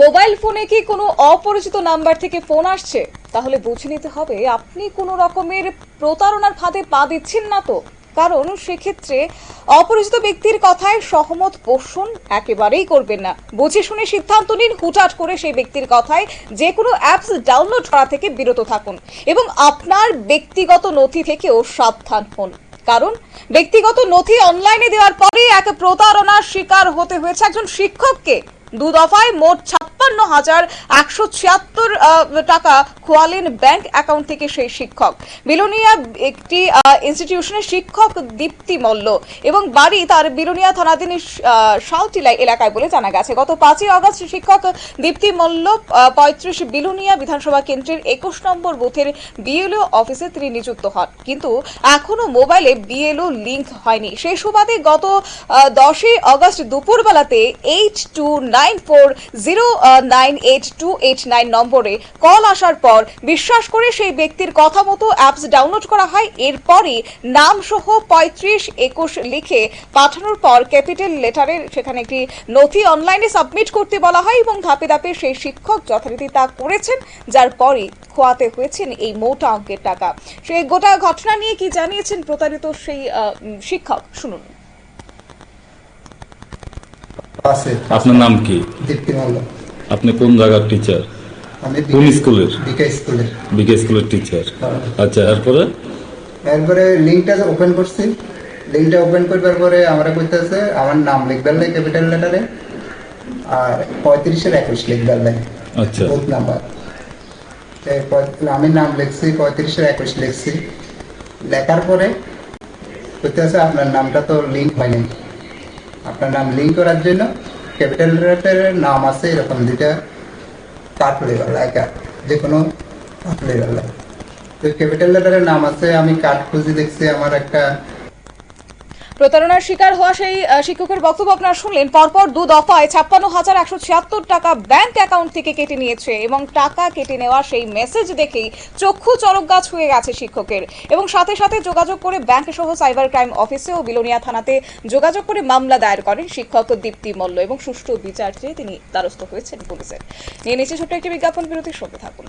Mobile ফোনে কি কোনো অপরিচিত নাম্বার থেকে ফোন আসছে? তাহলে বুঝে নিতে হবে, আপনি কোনো রকমের প্রতারণার ফাঁদে পা দিচ্ছেন না তো। কারণ সেক্ষেত্রে অপরিচিত ব্যক্তির কথায় সহমত পোষণ একেবারেই করবেন না। বুঝে শুনে সিদ্ধান্ত নিন, হুটহাট করে সেই ব্যক্তির কথায় যে কোনো অ্যাপস ডাউনলোড করা থেকে বিরত থাকুন এবং আপনার ব্যক্তিগত নথি থেকেও সাবধান হন। কারণ ব্যক্তিগত নথি অনলাইনে দেওয়ার পরে এক প্রতারণার শিকার হতে হয়েছে একজন শিক্ষককে। দু দফায় মোট ছাপ্পান্ন হাজার একশো ছিয়াত্তর টাকা খোয়ালেন ব্যাংক অ্যাকাউন্ট থেকে সেই শিক্ষক। বিলোনিয়া একটি ইনস্টিটিউশনের শিক্ষক দীপ্তি মল্ল এবং বাড়ি তার বিলোনিয়া থানাধীন শাউটিলা এলাকায় বলে জানা গেছে। গত পাঁচই আগস্ট শিক্ষক দীপ্তি মল্ল পঁয়ত্রিশ বিলোনিয়া বিধানসভা কেন্দ্রের একুশ নম্বর বুথের বিএলও অফিসে তিনি নিযুক্ত হন। কিন্তু এখনও মোবাইলে বিএলও লিংক হয়নি। সেই সুবাদে গত দশই August দুপুরবেলাতে eight two nine four zero nine eight two eight nine নম্বরে কল আসার পর বিশ্বাস করে সেই ব্যক্তির কথা মতো অ্যাপস ডাউনলোড করা হয়। এরপরই নাম সহ পঁয়ত্রিশ একুশ লিখে পাঠানোর পর ক্যাপিটাল লেটারের সেখানে একটি নথি অনলাইনে সাবমিট করতে বলা হয় এবং ধাপে ধাপে সেই শিক্ষক যথারীতি তা করেছেন যার পরই খোয়াতে হয়েছেন এই মোটা অঙ্কের টাকা। সেই গোটা ঘটনা নিয়ে কি জানিয়েছেন প্রতারিত সেই আহ, শিক্ষক? শুনুন। আপনার নাম কি? দীপ্তি মল্ল। আপনি কোন জায়গার টিচার আমি কোন স্কুলের? স্কুলের। বিকে স্কুলের টিচার হ্যাঁ। আচ্ছা এরপরে? এরপরে লিঙ্কটা ওপেন করছি লিঙ্কটা ওপেন করবার পরে আমরা কইতেছে আমার নাম লিখবার লাগে ক্যাপিটাল লেটারে আর পঁয়ত্রিশের একুশ লিখবার লাগে আচ্ছা। Booth number. আমি নাম লিখছি পঁয়ত্রিশের একুশ লিখছি। লেখার পরে কইতেছে আপনার নামটা তো লিঙ্ক হয়নি। আপনার নাম লিঙ্ক করার জন্য ক্যাপিটাল লেটারের নাম আছে এরকম দুইটা কাট একা যে কোনো লাগে তো ক্যাপিটাল লেটারের নাম আছে, আমি কাঠ খুঁজে দেখছি, আমার একটা প্রতারণার শিকার হওয়া সেই শিক্ষকের বক্তব্য আপনারা শুনলেন। পরপর দু দফায় ছাপ্পান্ন হাজার একশো ছিয়াত্তর টাকা ব্যাংক অ্যাকাউন্ট থেকে কেটে নিয়েছে এবং টাকা কেটে নেওয়া সেই মেসেজ দেখেই চক্ষু চরক গাছ হয়ে গেছে শিক্ষকের। এবং সাথে সাথে যোগাযোগ করে ব্যাংক সহ সাইবার ক্রাইম অফিসে ও বিলোনিয়া থানাতে যোগাযোগ করে মামলা দায়ের করেন শিক্ষক দীপ্তি মল্ল এবং সুষ্ঠু বিচার চেয়ে তিনি দ্বারস্থ হয়েছেন পুলিশের। নিয়ে নিচে ছোট্ট একটি বিজ্ঞাপন, বিরতির সঙ্গে থাকুন।